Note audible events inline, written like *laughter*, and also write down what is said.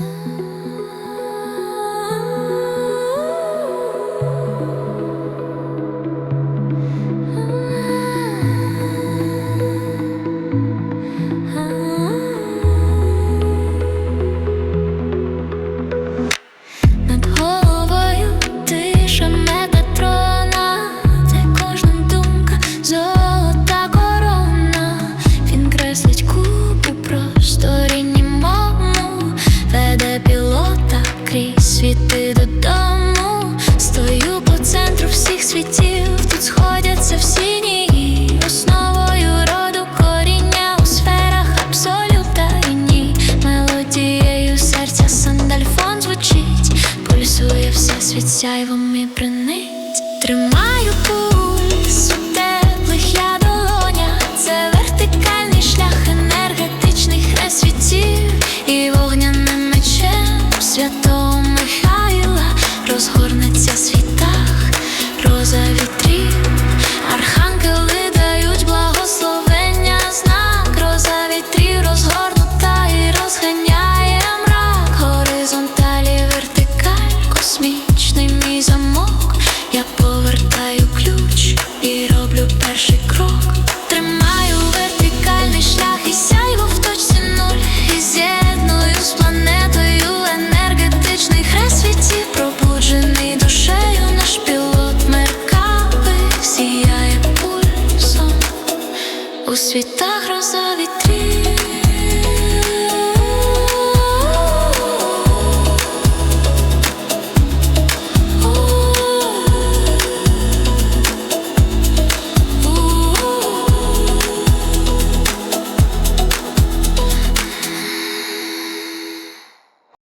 Ah. *laughs* додому. Стою по центру всіх світів, тут сходяться всі нії. Основою роду коріння у сферах абсолюта і ні. Мелодією серця сандальфон звучить, пульсує всесвіт сяйвом і бренить. Тримаю пульс у теплих я долонях. Це вертикальний шлях енергетичних світів і вогняним мечем святого Михайла у світах роза вітрів